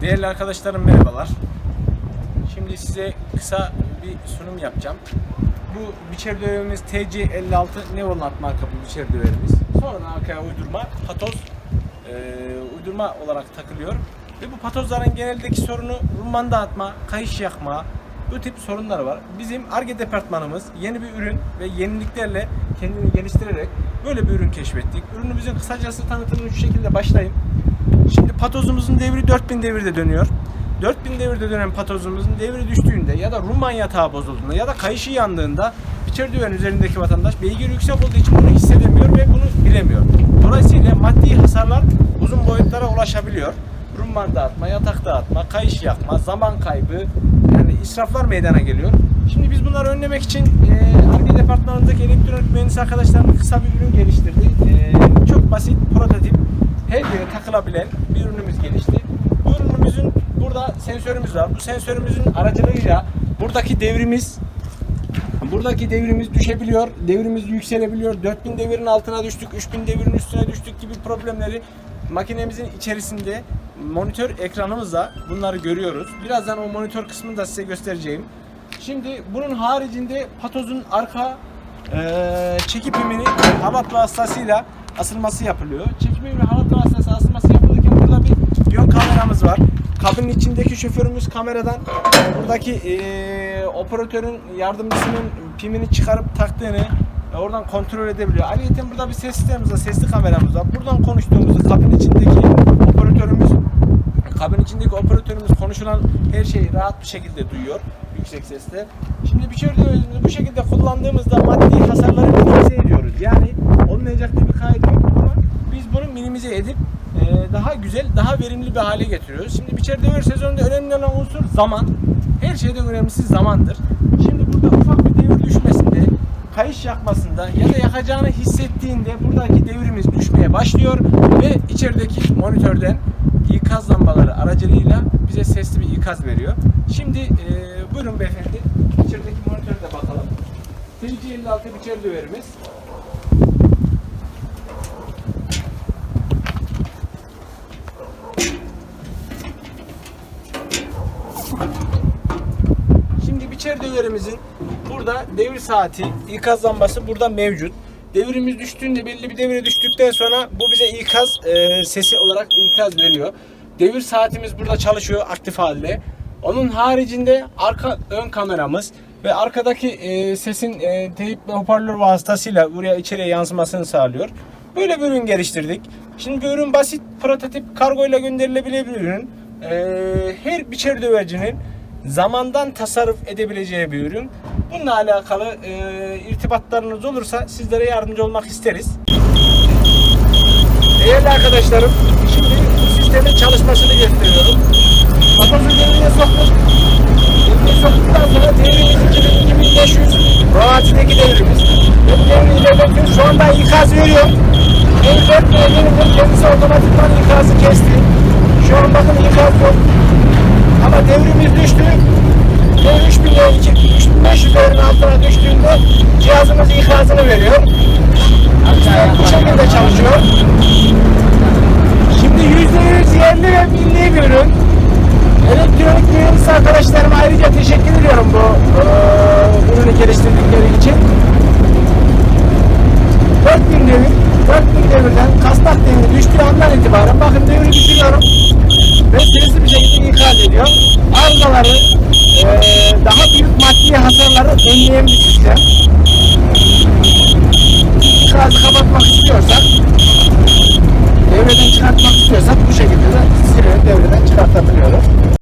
Değerli arkadaşlarım merhabalar. Şimdi size kısa bir sunum yapacağım. Bu biçer döverimiz TC56 Neolat marka bir biçer döverimiz. Sonradan arkaya uydurma patoz e, uydurma olarak takılıyor. Ve bu patozların geneldeki sorunu rumman dağıtma, kayış yakma, bu tip sorunlar var. Bizim ARGE departmanımız yeni bir ürün ve yeniliklerle kendini geliştirerek böyle bir ürün keşfettik. Ürünümüzün kısacası tanıtımını şu şekilde başlayayım. Şimdi patozumuzun devri 4000 devirde dönüyor. 4000 devirde dönen patozumuzun devri düştüğünde ya da rumman yatağı bozulduğunda ya da kayışı yandığında biçer düven üzerindeki vatandaş beygir yüksek olduğu için bunu hissedemiyor ve bunu bilemiyor. Dolayısıyla maddi hasarlar uzun boyutlara ulaşabiliyor. Rumman dağıtma, yatak dağıtma, kayış yakma, zaman kaybı yani israflar meydana geliyor. Şimdi biz bunları önlemek için e, ARGE departmanımızdaki elektronik mühendis arkadaşlarımız kısa bir ürün geliştirdi. E, çok basit, prototip, her yere takılabilen bir ürünümüz gelişti. Bu ürünümüzün burada sensörümüz var. Bu sensörümüzün aracılığıyla buradaki devrimiz buradaki devrimiz düşebiliyor, devrimiz yükselebiliyor. 4000 devirin altına düştük, 3000 devirin üstüne düştük gibi problemleri makinemizin içerisinde monitör ekranımızla bunları görüyoruz. Birazdan o monitör kısmını da size göstereceğim. Şimdi bunun haricinde patozun arka eee çekip pimini halat vasıtasıyla asılması yapılıyor. Çekip pimini halat vasıtası asılması yapılırken burada bir yön kameramız var. Kabinin içindeki şoförümüz kameradan e, buradaki eee, operatörün yardımcısının pimini çıkarıp taktığını e, oradan kontrol edebiliyor. Ayrıca burada bir ses sistemimiz var, sesli kameramız var. Buradan konuştuğumuzu kabin içindeki operatörümüz kabin içindeki operatörümüz konuşulan her şeyi rahat bir şekilde duyuyor yüksek sesle. Şimdi şey bu şekilde kullandığımızda maddi hasarları minimize ediyoruz. Yani olmayacak diye bir kaydı yok ama biz bunu minimize edip e, daha güzel, daha verimli bir hale getiriyoruz. Şimdi biçer devir sezonunda önemli olan unsur zaman. Her şeyden önemlisi zamandır. Şimdi burada ufak bir devir düşmesinde, kayış yakmasında ya da yakacağını hissettiğinde buradaki devrimiz düşmeye başlıyor ve içerideki monitörden ikaz lambaları aracılığıyla bize sesli bir ikaz veriyor. Şimdi e, buyurun beyefendi içerideki monitörde bakalım. TC56 biçer döverimiz. Şimdi biçer döverimizin burada devir saati, ikaz lambası burada mevcut. Devrimiz düştüğünde belli bir devire düştükten sonra bu bize ikaz e, sesi olarak ikaz veriyor. Devir saatimiz burada çalışıyor aktif halde. Onun haricinde arka ön kameramız ve arkadaki e, sesin e, teyip ve hoparlör vasıtasıyla buraya içeriye yansımasını sağlıyor. Böyle bir ürün geliştirdik. Şimdi bu ürün basit, prototip, kargoyla gönderilebilir bir ürün. E, her biçer dövercinin zamandan tasarruf edebileceği bir ürün. Bununla alakalı e, irtibatlarınız olursa sizlere yardımcı olmak isteriz. Değerli arkadaşlarım, şimdi sistemin çalışmasını gösteriyorum. Papazu devreye soktuk. Devreye soktuktan sonra devrimiz 2500 Roati'deki devrimiz. Ve bu devri ilerletiyoruz. Şu anda ikaz veriyor. En dört devrimizin kendisi otomatikman ikazı kesti. Şu an bakın ikaz yok. Ama devrimiz düştü. Ve 3000 lira, 3500 liranın altına düştüğünde cihazımız ikazını veriyor. Sistem bu şekilde çalışıyor. Şimdi %100 yerli ve milli bir ürün. Elektronik mühendis arkadaşlarıma ayrıca teşekkür ediyorum bu eee, ürünü geliştirdikleri için. 4000 devir, 4000 devirden kastak devri düştüğü andan itibaren bakın devri düşürüyorum ve şekilde ikaz ediyor. Arızaları, eee, daha büyük maddi hasarları önleyen bir sistem. İkazı kapatmak istiyorsak, devreden çıkartmak istiyorsak bu şekilde de sireni devreden